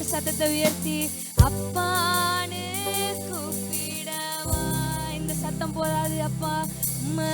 பாட்டு சத்தத்தை உயர்த்தி அப்பான்னு கூப்பிடவா? இந்த சத்தம் போதாது அப்பா. அம்மா